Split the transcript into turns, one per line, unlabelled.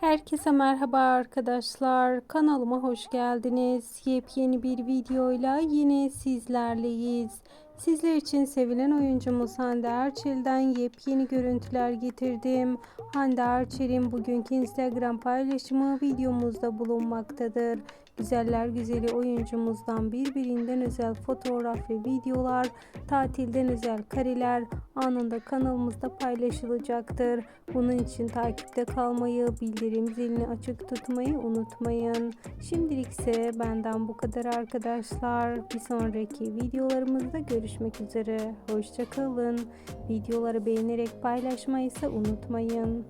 Herkese merhaba arkadaşlar. Kanalıma hoş geldiniz. Yepyeni bir videoyla yine sizlerleyiz. Sizler için sevilen oyuncumuz Hande Erçel'den yepyeni görüntüler getirdim. Hande Erçel'in bugünkü Instagram paylaşımı videomuzda bulunmaktadır. Güzeller güzeli oyuncumuzdan birbirinden özel fotoğraf ve videolar, tatilden özel kareler anında kanalımızda paylaşılacaktır. Bunun için takipte kalmayı, bildirim zilini açık tutmayı unutmayın. Şimdilik ise benden bu kadar arkadaşlar. Bir sonraki videolarımızda görüşmek üzere. Hoşçakalın. Videoları beğenerek paylaşmayı ise unutmayın.